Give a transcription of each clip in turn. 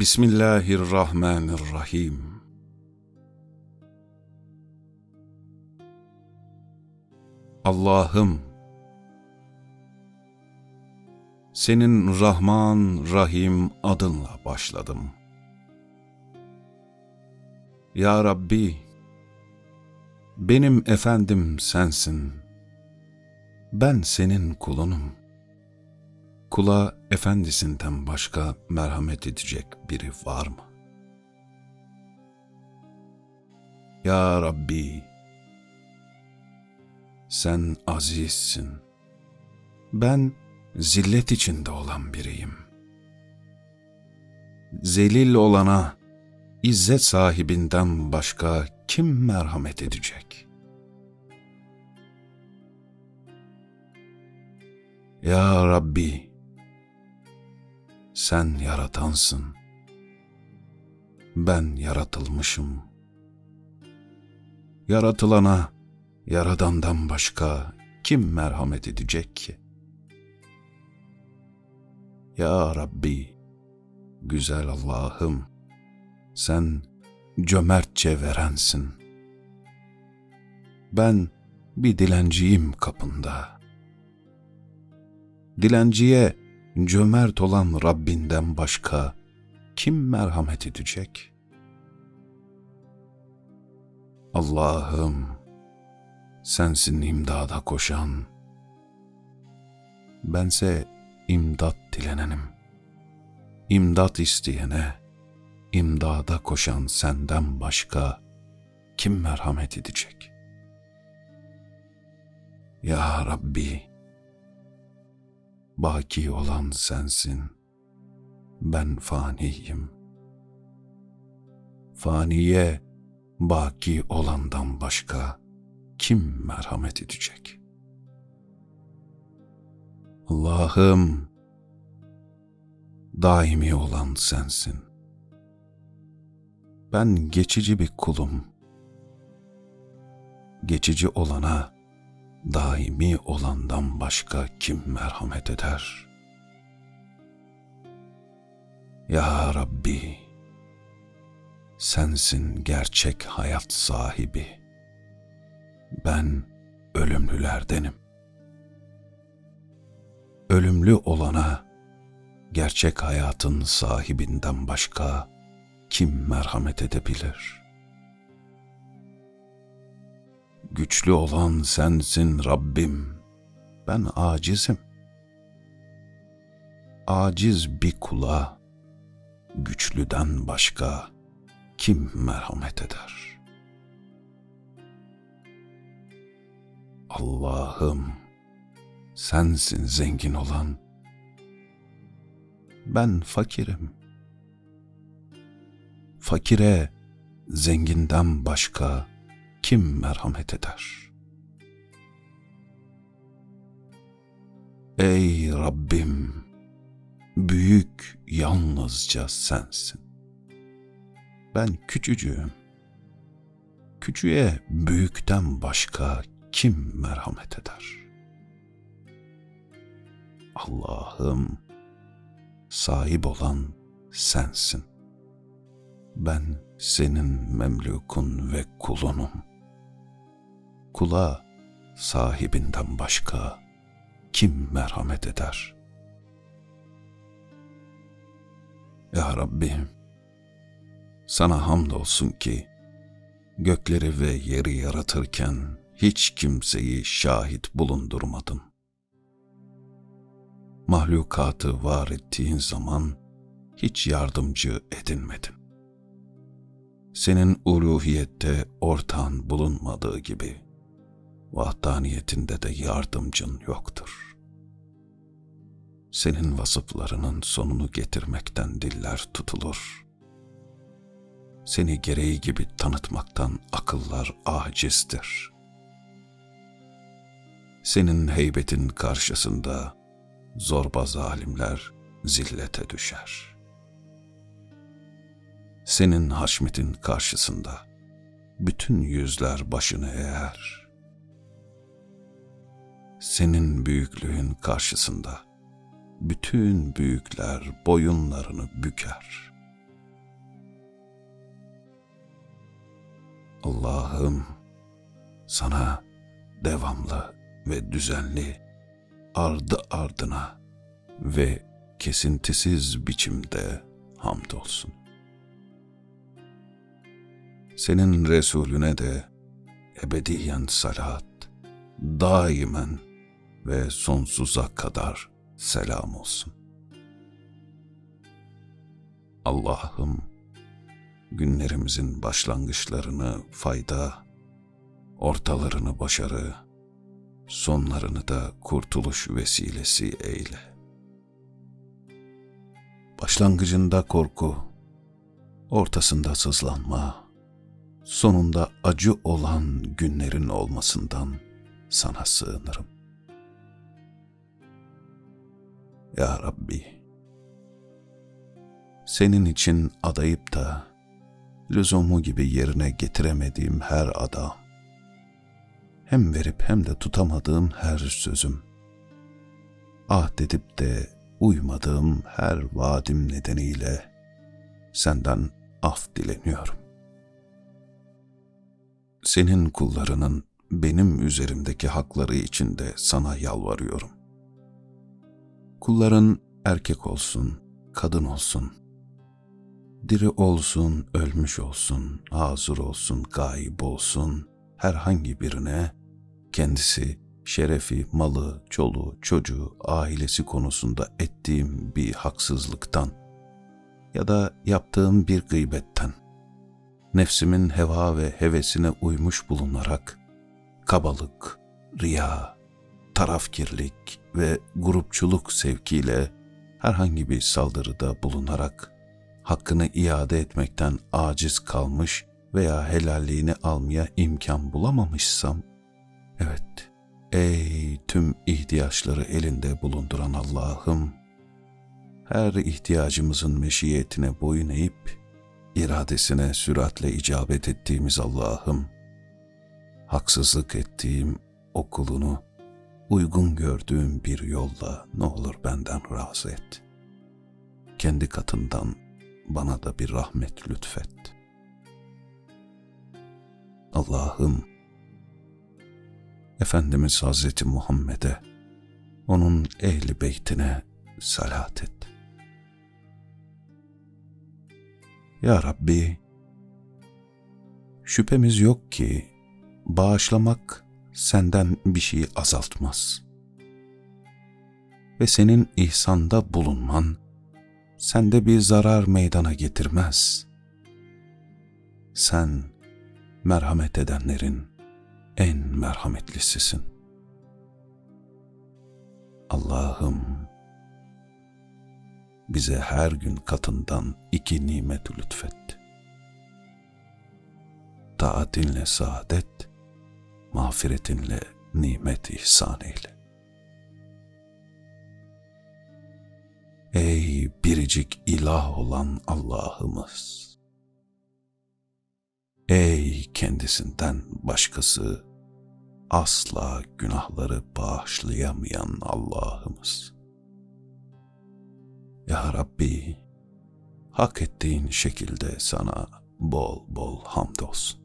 Bismillahirrahmanirrahim. Allah'ım, senin Rahman Rahim adınla başladım. Ya Rabbi, benim efendim sensin. Ben senin kulunum. Kula efendisinden başka merhamet edecek biri var mı? Ya Rabbi, sen azizsin. Ben zillet içinde olan biriyim. Zelil olana, izzet sahibinden başka kim merhamet edecek? Ya Rabbi, sen yaratansın. Ben yaratılmışım. Yaratılana, yaradandan başka kim merhamet edecek ki? Ya Rabbi, güzel Allah'ım, sen cömertçe verensin. Ben bir dilenciyim kapında. Dilenciye cömert olan Rabbinden başka kim merhamet edecek? Allah'ım, sensin imdada koşan. Bense imdat dilenenim. İmdat isteyene, imdada koşan senden başka kim merhamet edecek? Ya Rabbi, baki olan sensin. Ben faniyim. Faniye, baki olandan başka kim merhamet edecek? Allah'ım, daimi olan sensin. Ben geçici bir kulum. Geçici olana, daimi olandan başka kim merhamet eder? Ya Rabbi, sensin gerçek hayat sahibi. Ben ölümlülerdenim. Ölümlü olana, gerçek hayatın sahibinden başka kim merhamet edebilir?'' Güçlü olan sensin Rabbim. Ben acizim. Aciz bir kula güçlüden başka kim merhamet eder? Allah'ım sensin zengin olan. Ben fakirim. Fakire zenginden başka kim merhamet eder? Ey Rabbim, büyük yalnızca sensin. Ben küçücüğüm. Küçüğe büyükten başka kim merhamet eder? Allah'ım, sahip olan sensin. Ben senin memlukun ve kulunum.'' Kula sahibinden başka kim merhamet eder? Ya Rabbi, sana hamdolsun ki gökleri ve yeri yaratırken hiç kimseyi şahit bulundurmadın. Mahlukatı var ettiğin zaman hiç yardımcı edinmedin. Senin uluhiyette ortağın bulunmadığı gibi, vahdaniyetinde de yardımcın yoktur. Senin vasıflarının sonunu getirmekten diller tutulur. Seni gereği gibi tanıtmaktan akıllar acizdir. Senin heybetin karşısında zorba zalimler zillete düşer. Senin haşmetin karşısında bütün yüzler başını eğer.'' senin büyüklüğün karşısında bütün büyükler boyunlarını büker. Allah'ım sana devamlı ve düzenli ardı ardına ve kesintisiz biçimde hamdolsun. Senin Resulüne de ebediyen salat, daimen ve sonsuza kadar selam olsun. Allah'ım günlerimizin başlangıçlarını fayda, ortalarını başarı, sonlarını da kurtuluş vesilesi eyle. Başlangıcında korku, ortasında sızlanma, sonunda acı olan günlerin olmasından sana sığınırım. Ya Rabbi, senin için adayıp da lüzumu gibi yerine getiremediğim her adam, hem verip hem de tutamadığım her sözüm, ahd edip de uymadığım her vaadim nedeniyle senden af dileniyorum. Senin kullarının benim üzerimdeki hakları için de sana yalvarıyorum. Kulların erkek olsun, kadın olsun, diri olsun, ölmüş olsun, hazır olsun, gayip olsun, herhangi birine kendisi şerefi, malı, çoluğu, çocuğu, ailesi konusunda ettiğim bir haksızlıktan ya da yaptığım bir gıybetten, nefsimin heva ve hevesine uymuş bulunarak, kabalık, riya, tarafkirlik ve grupçuluk sevkiyle herhangi bir saldırıda bulunarak hakkını iade etmekten aciz kalmış veya helalliğini almaya imkan bulamamışsam, evet, ey tüm ihtiyaçları elinde bulunduran Allah'ım, her ihtiyacımızın meşiyetine boyun eğip, iradesine süratle icabet ettiğimiz Allah'ım, haksızlık ettiğim okulunu uygun gördüğüm bir yolla ne olur benden razı et. Kendi katından bana da bir rahmet lütfet. Allah'ım, Efendimiz Hazreti Muhammed'e, onun ehli beytine salat et. Ya Rabbi, şüphemiz yok ki bağışlamak senden bir şey azaltmaz. Ve senin ihsanda bulunman sende bir zarar meydana getirmez. Sen merhamet edenlerin en merhametlisisin. Allah'ım bize her gün katından iki nimet lütfet. Taatinle saadet, mağfiretinle nimet ihsan eyle. Ey biricik ilah olan Allah'ımız! Ey kendisinden başkası asla günahları bağışlayamayan Allah'ımız! Ya Rabbi, hak ettiğin şekilde sana bol bol hamdolsun.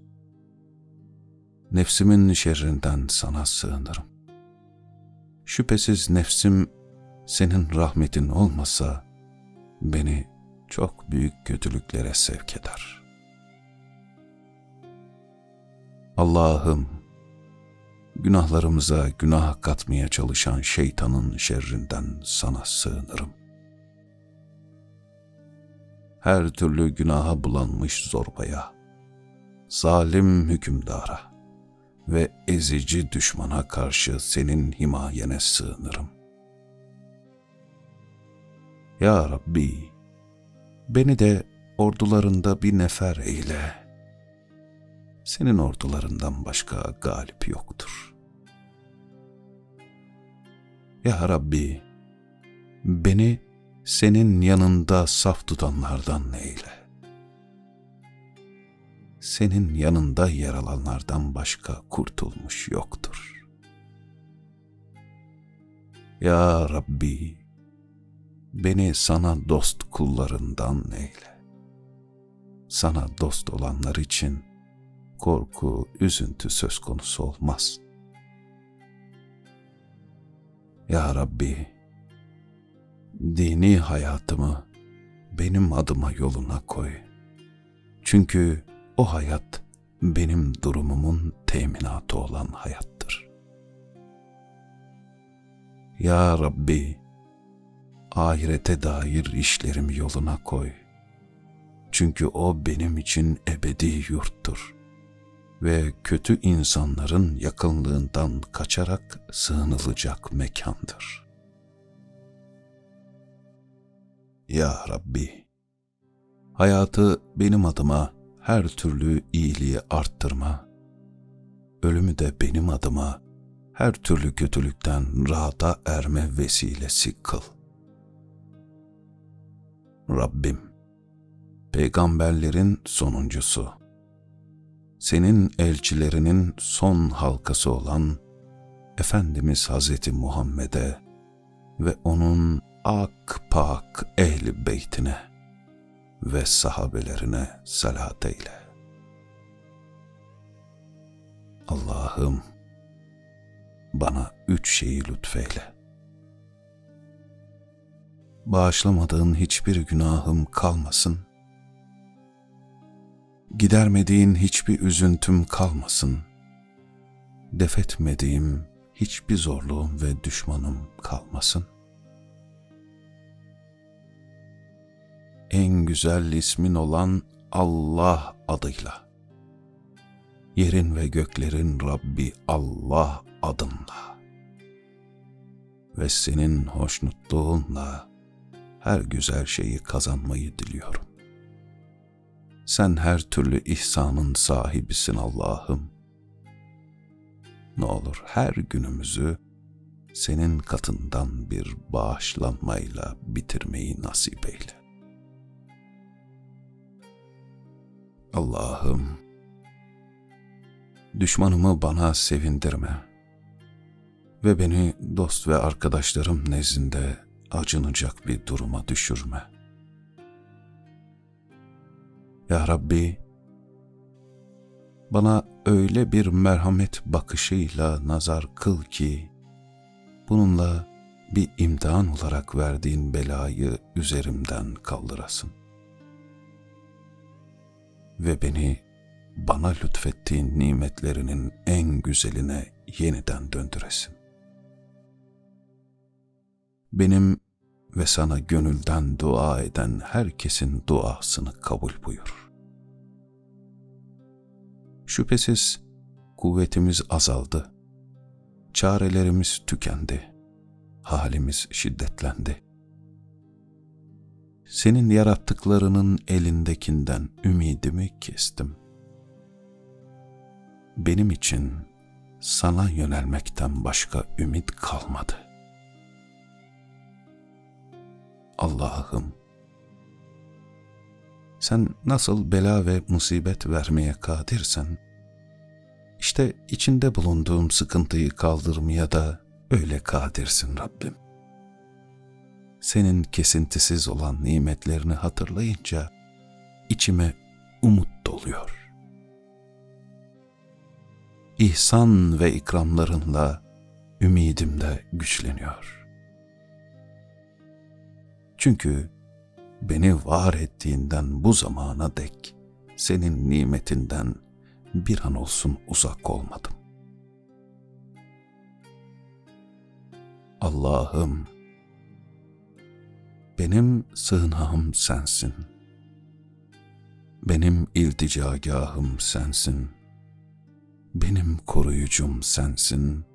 Nefsimin şerrinden sana sığınırım. Şüphesiz nefsim senin rahmetin olmasa beni çok büyük kötülüklere sevk eder. Allah'ım, günahlarımıza günah katmaya çalışan şeytanın şerrinden sana sığınırım. Her türlü günaha bulanmış zorbaya, zalim hükümdara ve ezici düşmana karşı senin himayene sığınırım. Ya Rabbi, beni de ordularında bir nefer eyle. Senin ordularından başka galip yoktur. Ya Rabbi, beni senin yanında saf tutanlardan eyle. Senin yanında yer alanlardan başka kurtulmuş yoktur. Ya Rabbi, beni sana dost kullarından eyle. Sana dost olanlar için korku, üzüntü söz konusu olmaz. Ya Rabbi, dini hayatımı benim adıma yoluna koy. Çünkü o hayat benim durumumun teminatı olan hayattır. Ya Rabbi, ahirete dair işlerimi yoluna koy. Çünkü o benim için ebedi yurttur ve kötü insanların yakınlığından kaçarak sığınılacak mekandır. Ya Rabbi, hayatı benim adıma her türlü iyiliği arttırma, ölümü de benim adıma her türlü kötülükten rahata erme vesilesi kıl. Rabbim, peygamberlerin sonuncusu, senin elçilerinin son halkası olan Efendimiz Hazreti Muhammed'e ve onun ak pak ehli beytine ve sahabelerine salat eyle. Allah'ım bana üç şeyi lütfeyle. Bağışlamadığın hiçbir günahım kalmasın. Gidermediğin hiçbir üzüntüm kalmasın. Defetmediğim hiçbir zorluğum ve düşmanım kalmasın. Güzel ismin olan Allah adıyla. Yerin ve göklerin Rabbi Allah adınla. Ve senin hoşnutluğunla her güzel şeyi kazanmayı diliyorum. Sen her türlü ihsanın sahibisin Allah'ım. Ne olur her günümüzü senin katından bir bağışlanmayla bitirmeyi nasip eyle. Allah'ım, düşmanımı bana sevindirme ve beni dost ve arkadaşlarım nezdinde acınacak bir duruma düşürme. Ya Rabbi, bana öyle bir merhamet bakışıyla nazar kıl ki, bununla bir imtihan olarak verdiğin belayı üzerimden kaldırasın. Ve beni bana lütfettiğin nimetlerinin en güzeline yeniden döndüresin. Benim ve sana gönülden dua eden herkesin duasını kabul buyur. Şüphesiz kuvvetimiz azaldı, çarelerimiz tükendi, halimiz şiddetlendi. Senin yarattıklarının elindekinden ümidimi kestim. Benim için sana yönelmekten başka ümit kalmadı. Allah'ım, sen nasıl bela ve musibet vermeye kadirsen, işte içinde bulunduğum sıkıntıyı kaldırmaya da öyle kadirsin Rabbim. Senin kesintisiz olan nimetlerini hatırlayınca içime umut doluyor. İhsan ve ikramlarınla ümidim de güçleniyor. Çünkü beni var ettiğinden bu zamana dek senin nimetinden bir an olsun uzak olmadım. Allah'ım, benim sığınağım sensin. Benim ilticagahım sensin. Benim koruyucum sensin.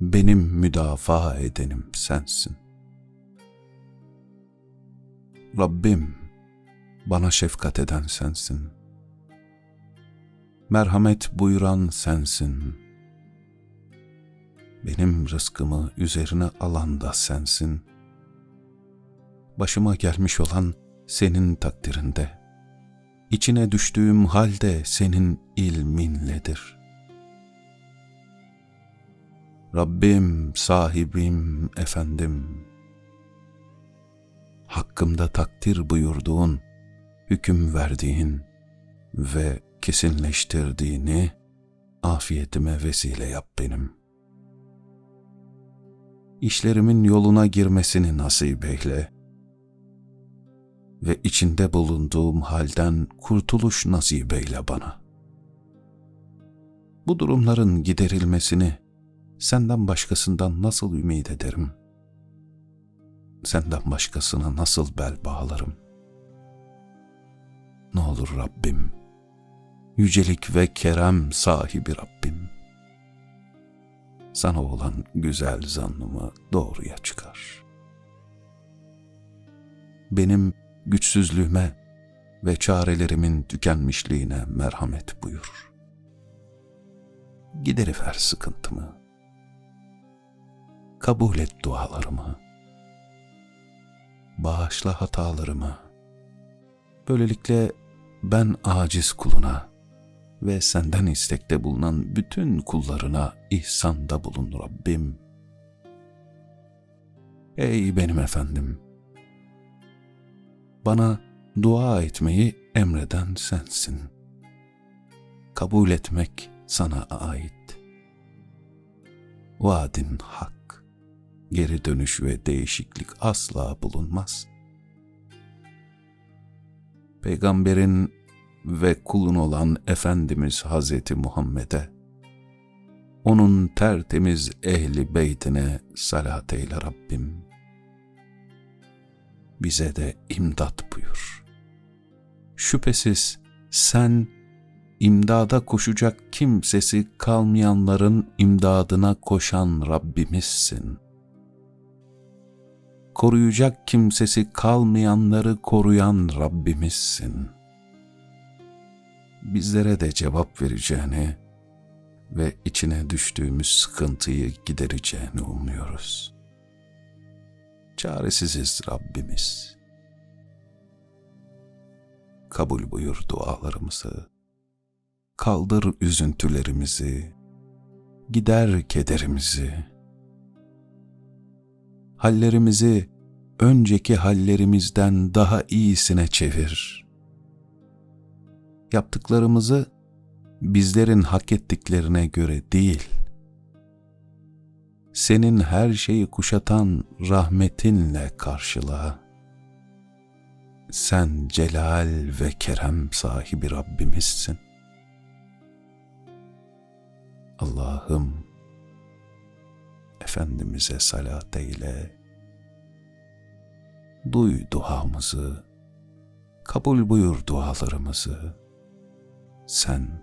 Benim müdafaa edenim sensin. Rabbim, bana şefkat eden sensin. Merhamet buyuran sensin. Benim rızkımı üzerine alan da sensin. Başıma gelmiş olan senin takdirinde. İçine düştüğüm halde senin ilminledir. Rabbim, sahibim, efendim, hakkımda takdir buyurduğun, hüküm verdiğin ve kesinleştirdiğini afiyetime vesile yap benim. İşlerimin yoluna girmesini nasip eyle ve içinde bulunduğum halden kurtuluş nasip eyle bana. Bu durumların giderilmesini senden başkasından nasıl ümit ederim? Senden başkasına nasıl bel bağlarım? Ne olur Rabbim, yücelik ve kerem sahibi Rabbim, sana olan güzel zannımı doğruya çıkar. Benim güçsüzlüğüme ve çarelerimin tükenmişliğine merhamet buyur. Gideriver sıkıntımı. Kabul et dualarımı. Bağışla hatalarımı. Böylelikle ben aciz kuluna ve senden istekte bulunan bütün kullarına ihsanda bulun Rabbim. Ey benim efendim! Bana dua etmeyi emreden sensin. Kabul etmek sana ait. Vaadin hak. Geri dönüş ve değişiklik asla bulunmaz. Peygamberin ve kulun olan Efendimiz Hazreti Muhammed'e, onun tertemiz ehli beytine salat eyle Rabbim. Bize de imdat buyur. Şüphesiz sen imdada koşacak kimsesi kalmayanların imdadına koşan Rabbimizsin. Koruyacak kimsesi kalmayanları koruyan Rabbimizsin. Bizlere de cevap vereceğini ve içine düştüğümüz sıkıntıyı gidereceğini umuyoruz. Çaresiziz Rabbimiz. Kabul buyur dualarımızı kaldır üzüntülerimizi, gider kederimizi. Hallerimizi önceki hallerimizden daha iyisine çevir. Yaptıklarımızı bizlerin hak ettiklerine göre değil, senin her şeyi kuşatan rahmetinle karşıla. Sen celal ve kerem sahibi Rabbimizsin. Allah'ım Efendimiz'e salat eyle. Duy duamızı, kabul buyur dualarımızı. Sen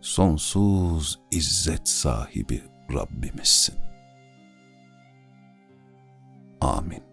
sonsuz izzet sahibi Rabbimizsin. Amin.